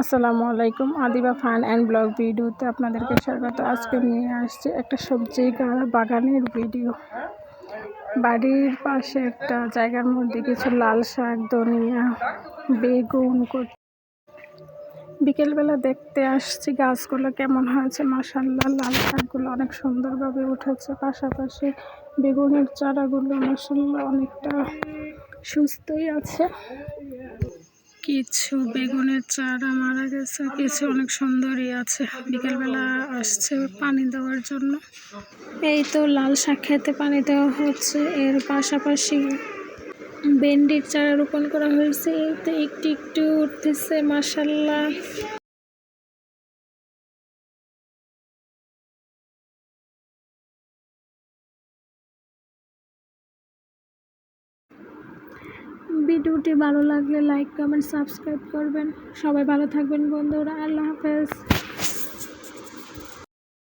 আসসালামু আলাইকুম। Adiba fun and blog ভিডিওতে আপনাদেরকে স্বাগত। আজকে নিয়ে আসছে একটা সবজি বাগানের ভিডিও। বাড়ির পাশে একটা জায়গার মধ্যে কিছু লাল শাক, ধনিয়া, বেগুন বিকেলবেলা দেখতে আসছি গাছগুলো কেমন হয়েছে। মাসাল্লাহ লাল শাকগুলো অনেক সুন্দরভাবে উঠেছে। পাশাপাশি বেগুনের চারাগুলো মাসাল্লাহ অনেকটা সুস্থই আছে। কিছু বেগুনের চারা মারা গেছে, কিছু অনেক সুন্দরই আছে। বিকেলবেলা আসছে পানি দেওয়ার জন্য। এই তো লাল শাক খেতে পানি দেওয়া হচ্ছে। এর পাশাপাশি ভেন্ডির চারা রোপণ করা হয়েছে। তো একটু একটু উঠতেছে মাসাল্লাহ ভিডিওটি ভালো লাগলে লাইক কমেন্ট সাবস্ক্রাইব করবেন। সবাই ভালো থাকবেন বন্ধুরা। আল্লাহ হাফেজ।